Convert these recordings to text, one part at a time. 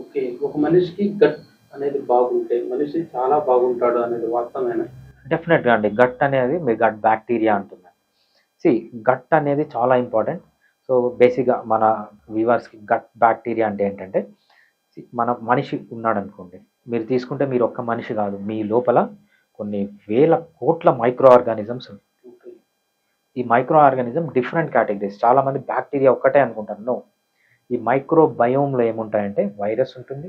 Okay ఒక మనిషికి gut అనేది బాగుంటే మనిషి చాలా బాగుంటాడు అనేది వాస్తవమేనా? డెఫినెట్గా అండి. గట్ అనేది మీ గట్ బ్యాక్టీరియా అంటున్నారు సి గట్ అనేది చాలా ఇంపార్టెంట్. సో బేసిక్గా మన వ్యూవర్స్కి గట్ బ్యాక్టీరియా అంటే ఏంటంటే మన మనిషి ఉన్నాడు అనుకోండి మీరు తీసుకుంటే మీరు ఒక్క మనిషి కాదు మీ లోపల కొన్ని వేల కోట్ల మైక్రో ఆర్గానిజమ్స్ ఈ మైక్రో ఆర్గానిజం డిఫరెంట్ కేటగిరీస్. చాలా మంది బ్యాక్టీరియా ఒక్కటే అనుకుంటారు. నో ఈ మైక్రో బయోమ్లో ఏముంటాయంటే వైరస్ ఉంటుంది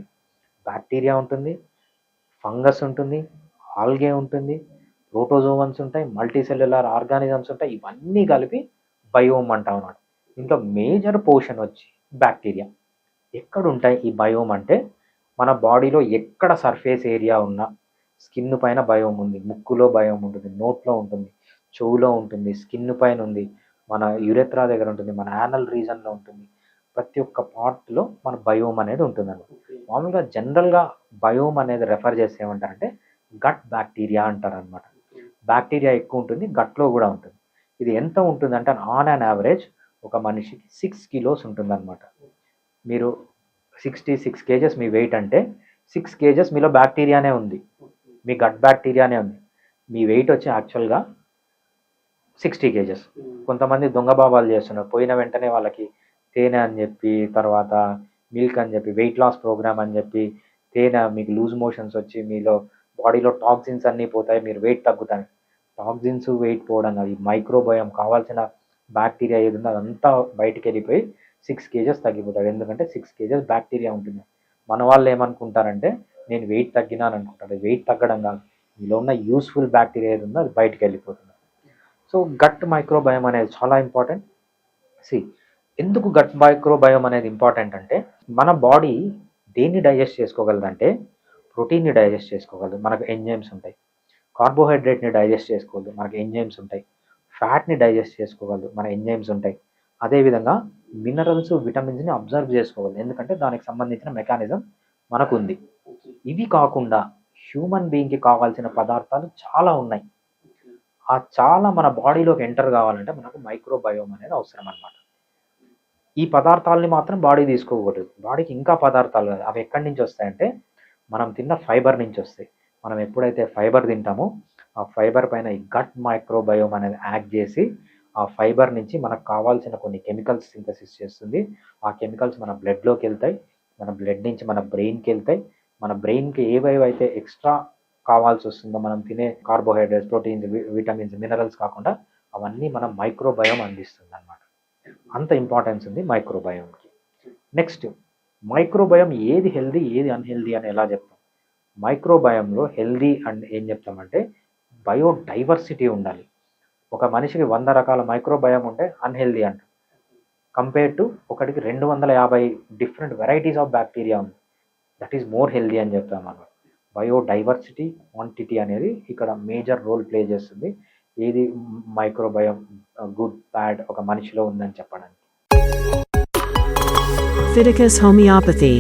బ్యాక్టీరియా ఉంటుంది ఫంగస్ ఉంటుంది ఆల్గే ఉంటుంది ప్రోటోజోవన్స్ ఉంటాయి మల్టీ సెల్యులర్ ఆర్గానిజమ్స్ ఉంటాయి ఇవన్నీ కలిపి బయోమ్ అంటాం అన్నమాట. దీంట్లో మేజర్ పోర్షన్ వచ్చి బ్యాక్టీరియా. ఎక్కడ ఉంటాయి ఈ బయోమ్ అంటే మన బాడీలో ఎక్కడ సర్ఫేస్ ఏరియా ఉన్నా స్కిన్ పైన బయోమ్ ఉంది ముక్కులో బయోమ్ ఉంటుంది నోట్లో ఉంటుంది చెవులో ఉంటుంది స్కిన్ పైన ఉంది మన యురెత్రా దగ్గర ఉంటుంది మన యానల్ రీజన్లో ఉంటుంది ప్రతి ఒక్క పార్ట్లో మన బయోమ్ అనేది ఉంటుంది మామూలుగా జనరల్గా బయోమ్ అనేది రెఫర్ చేసి ఏమంటారంటే గట్ బ్యాక్టీరియా అంటారు అనమాట బ్యాక్టీరియా ఎక్కువ ఉంటుంది గట్లో కూడా ఉంటుంది. ఇది ఎంత ఉంటుంది అంటే ఆన్ అన్ యావరేజ్ ఒక మనిషికి సిక్స్ కిలోస్ ఉంటుందన్నమాట. మీరు సిక్స్టీ సిక్స్ కేజెస్ మీ వెయిట్ అంటే సిక్స్ కేజెస్ మీలో బ్యాక్టీరియానే ఉంది. మీ గట్ బ్యాక్టీరియానే ఉంది. మీ వెయిట్ వచ్చి యాక్చువల్గా సిక్స్టీ కేజెస్. కొంతమంది దొంగ బాబాలు చేస్తున్నారు. పోయిన వెంటనే వాళ్ళకి తేనె అని చెప్పి తర్వాత మిల్క్ అని చెప్పి వెయిట్ లాస్ ప్రోగ్రామ్ అని చెప్పి తేనె మీకు లూజ్ మోషన్స్ వచ్చి మీలో బాడీలో టాక్సిన్స్ అన్నీ పోతాయి మీరు వెయిట్ తగ్గుతాయి టాక్సిన్స్ వెయిట్ పోవడం అది మైక్రోబయోమ్ కావాల్సిన బ్యాక్టీరియా ఏది ఉందో అదంతా బయటికి వెళ్ళిపోయి సిక్స్ కేజెస్ తగ్గిపోతాడు. ఎందుకంటే సిక్స్ కేజెస్ బ్యాక్టీరియా ఉంటుంది. మన వాళ్ళు ఏమనుకుంటారంటే నేను వెయిట్ తగ్గినాను అనుకుంటారు. వెయిట్ తగ్గడం కాదు. మీలో ఉన్న యూస్ఫుల్ బ్యాక్టీరియా ఏది ఉందో అది బయటికి వెళ్ళిపోతుంది. సో గట్ మైక్రోబయం అనేది చాలా ఇంపార్టెంట్ సి ఎందుకు గట్ మైక్రోబయం అనేది ఇంపార్టెంట్ అంటే మన బాడీ దేన్ని డైజెస్ట్ చేసుకోగలదంటే ప్రోటీన్ని డైజెస్ట్ చేసుకోగలదు. మనకు ఎంజైమ్స్ ఉంటాయి. కార్బోహైడ్రేట్ని డైజెస్ట్ చేసుకోగలదు. మనకు ఎంజైమ్స్ ఉంటాయి. ఫ్యాట్ని డైజెస్ట్ చేసుకోగలదు. మన ఎంజైమ్స్ ఉంటాయి. అదేవిధంగా మినరల్స్ విటమిన్స్ని అబ్జర్వ్ చేసుకోగలదు. ఎందుకంటే దానికి సంబంధించిన మెకానిజం మనకు ఉంది ఇవి కాకుండా హ్యూమన్ బీయింగ్కి కావాల్సిన పదార్థాలు చాలా ఉన్నాయి. ఆ చాలా మన బాడీలోకి ఎంటర్ కావాలంటే మనకు మైక్రోబయోమ్ అనేది అవసరం అనమాట ఈ పదార్థాలని మాత్రం బాడీ తీసుకోకూడదు. బాడీకి ఇంకా పదార్థాలు అవి ఎక్కడి నుంచి వస్తాయంటే మనం తిన్న ఫైబర్ నుంచి వస్తాయి. మనం ఎప్పుడైతే ఫైబర్ తింటామో ఆ ఫైబర్ పైన ఈ గట్ మైక్రోబయోమ్ అనేది యాక్ట్ చేసి ఆ ఫైబర్ నుంచి మనకు కావాల్సిన కొన్ని కెమికల్స్ సింథసిస్ చేస్తుంది. ఆ కెమికల్స్ మన బ్లడ్లోకి వెళ్తాయి. మన బ్లడ్ నుంచి మన బ్రెయిన్కి వెళ్తాయి. మన బ్రెయిన్కి ఏవేవైతే ఎక్స్ట్రా కావాల్సి వస్తుందో మనం తినే కార్బోహైడ్రేట్స్ ప్రోటీన్స్ విటమిన్స్ మినరల్స్ కాకుండా అవన్నీ మన మైక్రోబయోమ్ అందిస్తుంది అనమాట అంత ఇంపార్టెన్స్ ఉంది మైక్రోబయోమ్కి నెక్స్ట్ మైక్రోబయోమ్ ఏది హెల్దీ ఏది అన్హెల్దీ అని ఎలా చెప్తాం? మైక్రోబయోమ్లో హెల్దీ అండ్ ఏం చెప్తామంటే బయోడైవర్సిటీ ఉండాలి. ఒక మనిషికి వంద రకాల మైక్రోబయోమ్ ఉంటే అన్హెల్దీ అంట. కంపేర్ టు ఒకటికి రెండు వందల యాభై డిఫరెంట్ వెరైటీస్ ఆఫ్ బ్యాక్టీరియా ఉంది. దట్ ఈస్ మోర్ హెల్దీ అని చెప్తాం అనమాట బయోడైవర్సిటీ క్వాంటిటీ అనేది ఇక్కడ మేజర్ రోల్ ప్లే చేస్తుంది. ఏది మైక్రోబయం గుడ్ బ్యాడ్ ఒక మనిషిలో ఉందని చెప్పడానికి. Fidicus homeopathy